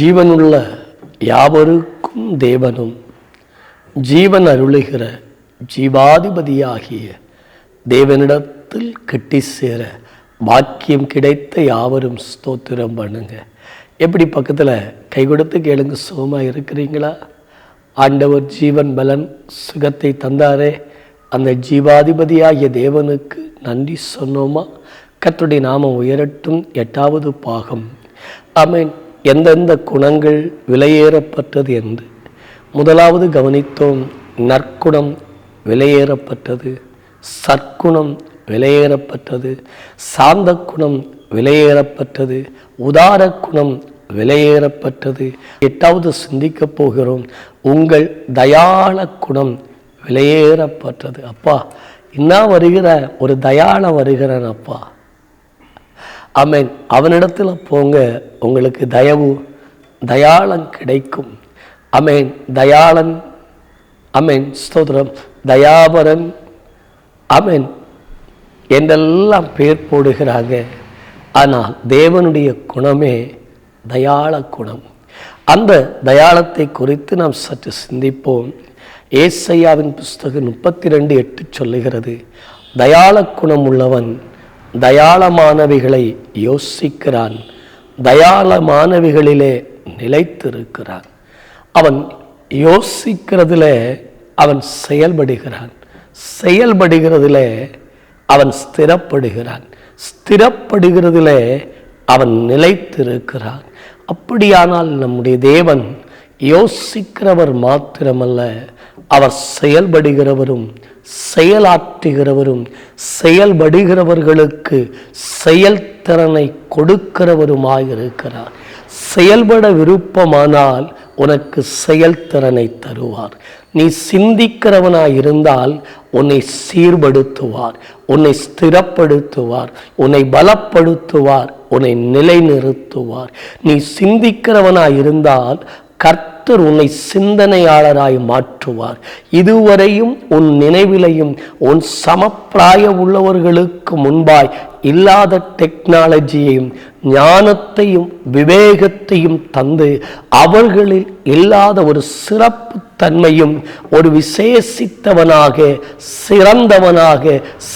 ஜீவனுள்ள யாவருக்கும் தேவனும் ஜீவன் அருளுகிற ஜீவாதிபதியாகிய தேவனிடத்தில் கெட்டி சேர பாக்கியம் கிடைத்த யாவரும் ஸ்தோத்திரம் பண்ணுங்க. எப்படி பக்கத்தில் கை கொடுத்து கேளுங்க சுகமாக இருக்கிறீங்களா? ஆண்டவர் ஜீவன் பலன் சுகத்தை தந்தாரே. அந்த ஜீவாதிபதியாகிய தேவனுக்கு நன்றி சொன்னோமா? கத்துடைய நாமம் உயரட்டும் எட்டாவது பாகம். ஆமென். எந்தெந்த குணங்கள் விலையேறப்பட்டது என்று முதலாவது கவனித்தோம். நற்குணம் விலையேறப்பட்டது சற்குணம் விலையேறப்பட்டது சாந்த குணம் விலையேறப்பட்டது உதார குணம் விலையேறப்பட்டது. எட்டாவது சிந்திக்கப் போகிறோம். உங்கள் தயாள குணம் விலையேறப்பட்டது. அப்பா இன்னா வருகிற ஒரு தயாள வருகிறேன் அப்பா. ஆமென். அவனிடத்தில் போங்க உங்களுக்கு தயவு தயாளன் கிடைக்கும். அமேன் தயாளன் அமேன் ஸ்தோத்திரம். தயாபரன் அமேன் என்றெல்லாம் பேர் போடுகிறாங்க. ஆனால் தேவனுடைய குணமே தயாள குணம். அந்த தயாளத்தை குறித்து நாம் சற்று சிந்திப்போம். ஏசையாவின் புஸ்தகம் முப்பத்தி ரெண்டு எட்டு சொல்லுகிறது தயாள குணம் உள்ளவன் தயாளமானவைகளை யோசிக்கிறான். தயாளமானவைகளிலே நிலைத்திருக்கிறான். அவன் யோசிக்கிறதுல அவன் செயல்படுகிறான். செயல்படுகிறதுல அவன் ஸ்திரப்படுகிறான். ஸ்திரப்படுகிறதுல அவன் நிலைத்திருக்கிறான். அப்படியானால் நம்முடைய தேவன் யோசிக்கிறவர் மாத்திரமல்ல அவர் செயல்படுகிறவரும் செயலாற்றுகிறவரும் செயல்படுகிறவர்களுக்கு செயல்திறனை கொடுக்கிறவருமாய் இருக்கிறார் செயல்பட விருப்பமானால் உனக்கு செயல்திறனை தருவார். நீ சிந்திக்கிறவனாய் இருந்தால் உன்னை சீர்படுத்துவார் உன்னை ஸ்திரப்படுத்துவார் உன்னை பலப்படுத்துவார் உன்னை நிலைநிறுத்துவார். நீ சிந்திக்கிறவனாய் இருந்தால் கர்த்தர் உன்னை சிந்தனையாளராய் மாற்றுவார். இதுவரையும் உன் நினைவிலையும் உன் சமப்பிராய உள்ளவர்களுக்கு முன்பாய் இல்லாத டெக்னாலஜியையும் ஞானத்தையும் விவேகத்தையும் தந்து அவர்களில் இல்லாத ஒரு சிறப்பு தன்மையும் ஒரு விசேஷித்தவனாக சிறந்தவனாக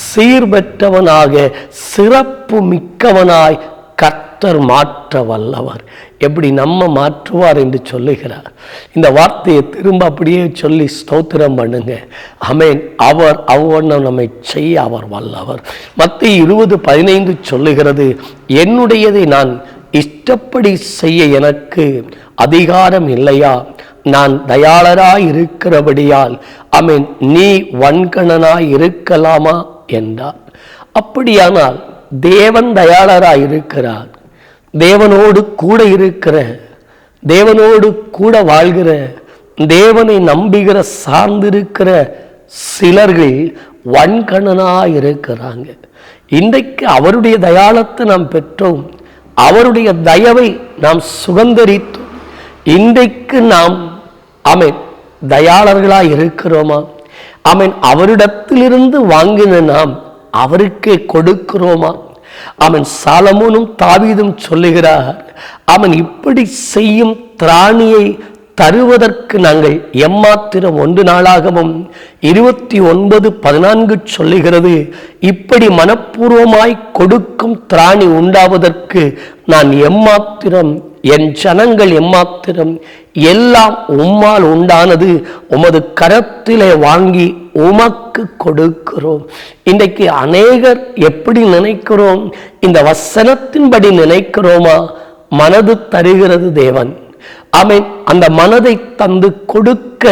சீர்பெற்றவனாக சிறப்பு மிக்கவனாய் கர்த்தர் மாற்ற வல்லவர் எப்படி நம்ம மாற்றுவார் என்று சொல்லுகிறார். இந்த வார்த்தையை திரும்ப அப்படியே சொல்லி ஸ்தோத்திரம் பண்ணுங்க. அமேன் அவர் அவ்வண்ணம் நம்மை செய்ய அவர் வல்லவர். மத்திய இருபது பதினைந்து சொல்லுகிறது என்னுடையதை நான் இஷ்டப்படி செய்ய எனக்கு அதிகாரம் இல்லையா? நான் தயாளராய் இருக்கிறபடியால் அமேன் நீ வன்கணனாய் இருக்கலாமா? என்றார். அப்படியானால் தேவன் தயாளராய் இருக்கிறார். தேவனோடு கூட இருக்கிற தேவனோடு கூட வாழ்கிற தேவனை நம்புகிற சார்ந்திருக்கிற சிலர்கள் வன்கணனாக இருக்கிறாங்க இன்றைக்கு அவருடைய தயாளத்தை நாம் பெற்றோம். அவருடைய தயவை நாம் சுகந்தரித்தோம் இன்றைக்கு நாம் அமேன் தயாளர்களாக இருக்கிறோமா அமேன் அவரிடத்திலிருந்து வாங்கின நாம் அவருக்கே கொடுக்கிறோமா? அவன் சாலமோனும் தாவீதும் சொல்லுகிறார் அவன் இப்படி செய்யும் திராணியை தருவதற்கு நாங்கள் எம்மாத்திரம் ஒன்று நாளாகவும் இருபத்தி ஒன்பது பதினான்கு சொல்லுகிறது இப்படி மனப்பூர்வமாய் கொடுக்கும் திராணி உண்டாவதற்கு நான் எம்மாத்திரம் என் ஜனங்கள் எம்மாத்திரம் எல்லாம் உம்மால் உண்டானது உமது கரத்திலே வாங்கி உமக்கு கொடுக்கிறோம். இன்றைக்கு அநேகர் எப்படி நினைக்கிறோம்? இந்த வசனத்தின்படி நினைக்கிறோமா? மனது தருகிறது தேவன். ஆமீன். அந்த மனதை தந்து கொடுக்க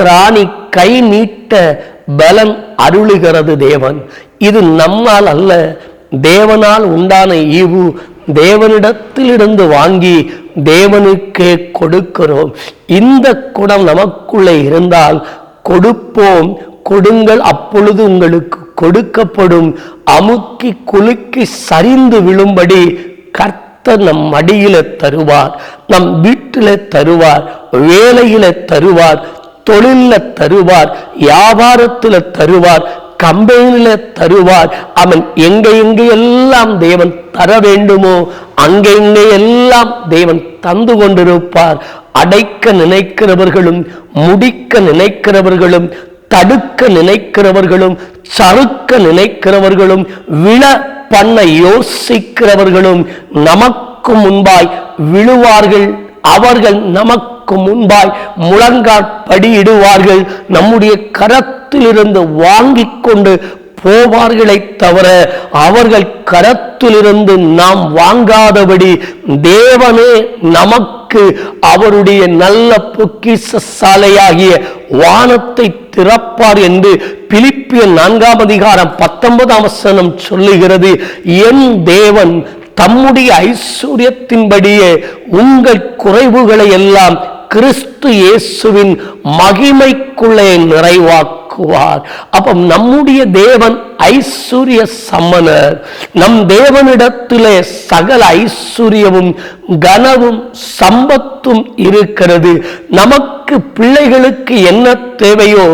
திராணி கை நீட்ட பலன் அருளுகிறது தேவன். இது நம்மால் அல்ல தேவனால் உண்டான ஈவு தேவனிடத்திலிருந்து வாங்கி தேவனுக்கே கொடுக்கிறோம். இந்த குணம் நமக்குள்ளே இருந்தால் கொடுப்போம். கொடுங்கள் அப்பொழுது உங்களுக்கு கொடுக்கப்படும். அமுக்கி குலுக்கி சரிந்து விழும்படி கர்த்தர் நம் மடியில தருவார் நம் வீட்டில தருவார் வேலையில தருவார் தொழில தருவார் வியாபாரத்தில் தருவார் கம்பெனியில தருவார். அவன் எங்க எங்க எல்லாம் தேவன் தர வேண்டுமோ அங்கே இங்கே எல்லாம் தேவன் தந்து கொண்டிருப்பார். அடைக்க நினைக்கிறவர்களும் முடிக்க நினைக்கிறவர்களும் தடுக்க நினைக்கிறவர்களும் சறுக்க நினைக்கிறவர்களும் விழ பண்ண யோசிக்கிறவர்களும் நமக்கு முன்பாய் விழுவார்கள். அவர்கள் நமக்கு முன்பாய் முழங்கால் படியிடுவார்கள் நம்முடைய கரத்திலிருந்து வாங்கிக் கொண்டு போவார்களை தவிர அவர்கள் கரத்திலிருந்து நாம் வாங்காதபடி தேவனே நமக்கு அவருடைய நல்ல பொக்கிச சாலையாகிய வானத்தை திறப்பார் என்று பிலிப்பிய நான்காம் அதிகாரம் பத்தொன்பதாம் வசனம் சொல்லுகிறது. என் தேவன் தம்முடைய ஐஸ்வர்யத்தின்படியே உங்கள் குறைவுகளை எல்லாம் கிறிஸ்து இயேசுவின் மகிமைக்குள்ளே நிறைவாக்குவார் அப்ப நம்முடைய தேவன் ஐஸ்வர்ய சம்மனர் நம் தேவனிடத்திலே சகல ஐஸ்வர்யமும் கனவும் சம்பத்தும் இருக்கிறது. நமக்கு பிள்ளைகளுக்கு என்ன தேவையோ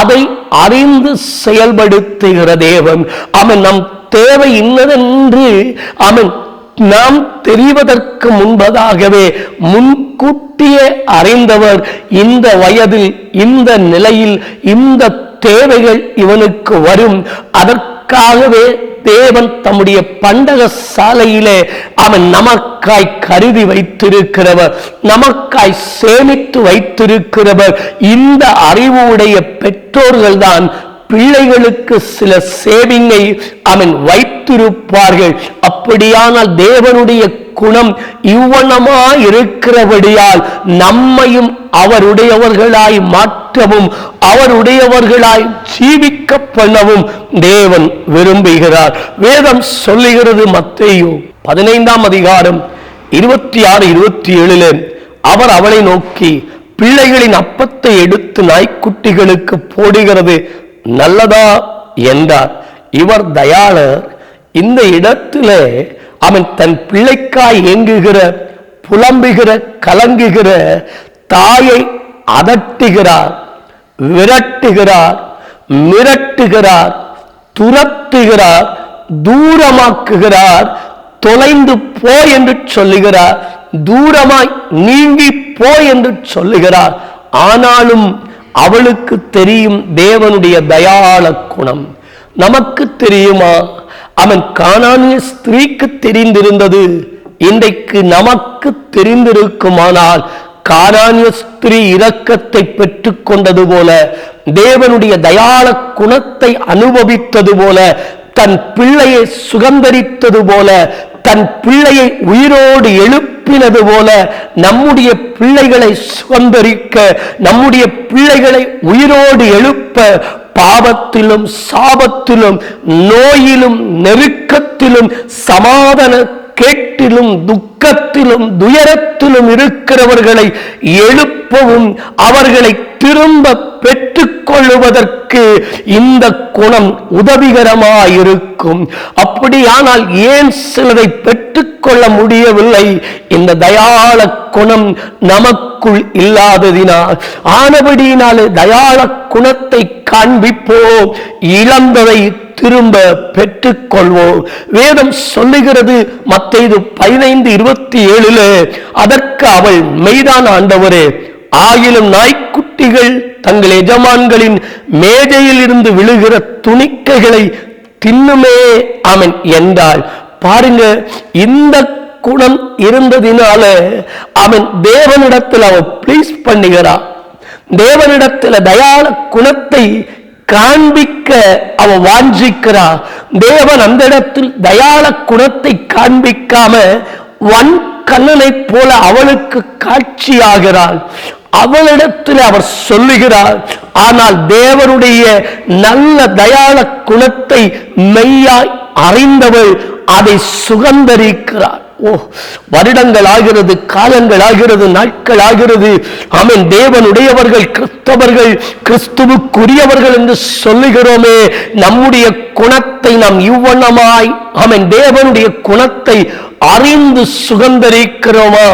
அதை அறிந்து செயல்படுத்துகிற தேவன். அவன் நம் தேவை இன்னதென்று அவன் நாம் தெரிவதற்கு முன்பதாகவே முன்கூட்டியே அறிந்தவர் இந்த வயதில் இந்த நிலையில் இந்த தேவைகள் இவனுக்கு வரும். அதற்காகவே தேவன் தம்முடைய பண்டக சாலையிலே அவன் நமக்காய் கருதி வைத்திருக்கிறவர் நமக்காய் சேமித்து வைத்திருக்கிறவர். இந்த அறிவு உடைய பெற்றோர்கள் தான் பிள்ளைகளுக்கு சில சேவிங்கை அவன் வைத்திருப்பார்கள். அப்படியானால் தேவனுடைய குணம் இவ்வனமா இருக்கிறபடியால் நம்மையும் அவருடையவர்களாய் மாற்றவும் அவருடையவர்களாய் ஜீவிக்க பண்ணவும் தேவன் விரும்புகிறார். வேதம் சொல்லுகிறது மத்தையோ பதினைந்தாம் அதிகாரம் இருபத்தி ஆறு இருபத்தி ஏழுல அவர் அவளை நோக்கி பிள்ளைகளின் அப்பத்தை எடுத்து நாய்க்குட்டிகளுக்கு போடுகிறது நல்லதா? என்றார். இவர் தயாளர் இந்த இடத்திலே அவன் தன் பிள்ளைக்காய் ஏங்குகிற புலம்புகிற கலங்குகிற தாயை அதட்டுகிறார் விரட்டுகிறார் மிரட்டுகிறார் துரத்துகிறார் தூரமாக்குகிறார் தொலைந்து போ என்று சொல்லுகிறார் தூரமாய் நீங்கி போ என்று சொல்லுகிறார். ஆனாலும் அவளுக்கு தெரியும் தேவனுடைய தயாள குணம். நமக்கு தெரியுமா? அவன் காணானிய ஸ்திரீக்கு தெரிந்திருந்தது. இன்றைக்கு நமக்கு தெரிந்திருக்குமானால் காரானிய ஸ்திரீ இரக்கத்தை பெற்று கொண்டது போல தேவனுடைய தயாள குணத்தை அனுபவித்தது போல தன் பிள்ளையை சுகந்தரித்தது போல தன் பிள்ளையை உயிரோடு எழுப்பினது போல நம்முடைய பிள்ளைகளை சுகந்தரிக்க நம்முடைய பிள்ளைகளை உயிரோடு எழுப்ப பாவத்திலும் சாபத்திலும் நோயிலும் நெருக்கத்திலும் சமாதான கேட்டிலும் துக்கத்திலும் துயரத்திலும் இருக்கிறவர்களை எழுப்பவும் அவர்களை திரும்ப பெற்றுக்கொள்வதற்கு இந்த குணம் உதவிகரமாயிருக்கும். அப்படியானால் ஏன் சிலரை பெற்றுக்கொள்ள முடியவில்லை? இந்த தயாள குணம் நமக்குள் இல்லாததினால். ஆனபடியினாலே தயாள குணத்தை காண்பிப்போம். இழந்ததை திரும்ப பெற்றுக்கொள்வோம். வேதம் சொல்லுகிறது மத்தைது பதினைந்து இருபத்தி ஏழுல அதற்கு அவள் மெய்தான் ஆண்டவரே ஆயிலும் நாய்க்குட்டிகள் தங்கள் எஜமான்களின் மேஜையில் இருந்து விழுகிற துணிக்கைகளை தின்னுமே அவன் என்றாள். பாருங்க இந்த குணம் இருந்ததினால அவன் தேவனிடத்தில் அவன் ப்ளீஸ் பண்ணுகிறான். தேவனிடத்தில் தயால குணத்தை காண்பிக்க அவ வாஞ்சிக்கிறா தேவன் அந்த இடத்தில் தயாள குணத்தை காண்பிக்காம வன் கண்ணனைப் போல அவளுக்கு காட்சியாகிறாள் அவளிடத்தில் அவர் சொல்லுகிறார் ஆனால் தேவனுடைய நல்ல தயாள குணத்தை மெய்யாய் அறிந்தவள் அதை சுகந்தரிக்கிறார் ஓ வருடங்கள் ஆகிறது காலங்கள் ஆகிறது நாட்கள் ஆகிறது. ஆமென். தேவனுடையவர்கள் கிறிஸ்தவர்கள் கிறிஸ்துவுக்குரியவர்கள் என்று சொல்லுகிறோமே நம்முடைய குணத்தை நாம் இவ்வண்ணமாய் ஆமென் தேவனுடைய குணத்தை அறிந்து சுகந்தரிக்கிறோமா?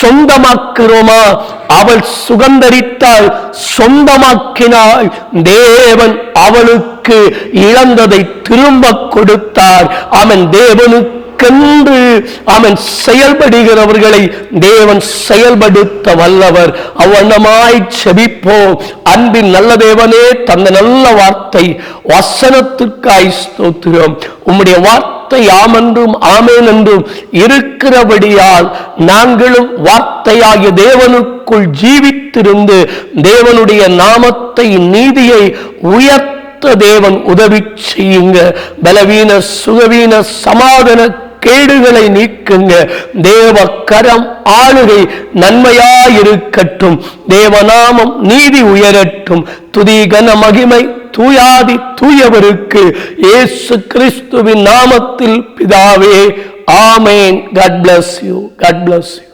சொந்தமாக்கிறோமா? அவள் சுகந்தரித்தாள் சொந்தமாக்கினாள் தேவன் அவளுக்கு இழந்ததை திரும்ப கொடுத்தார். அவன் தேவனுக்கு கென்று அவன் செயல்படுகிறவர்களை தேவன் செயல்படுத்த வல்லவர். அவ்வண்ணமாய் செபிப்போம். அன்பின் நல்ல தேவனே தந்த நல்ல வார்த்தை. வசனத்திற்காய் ஸ்தோத்திரம். உம்முடைய வார்த்தை ஆமென்றும் ஆமேன் என்றும் இருக்கிறபடியால் நாங்களும் வார்த்தையாகிய தேவனுக்குள் ஜீவித்திருந்து தேவனுடைய நாமத்தை நீதியை உயர்த்த தேவன் உதவி செய்யுங்க. பலவீன சுகவீன சமாதான கேடுகளை நீக்குங்க. தேவ கரம் ஆளுகை நன்மையாயிருக்கட்டும். தேவநாமம் நீதி உயரட்டும். துதி கன மகிமை தூயாதி தூயவருக்கு இயேசு கிறிஸ்துவின் நாமத்தில் பிதாவே. ஆமேன். God bless you God bless you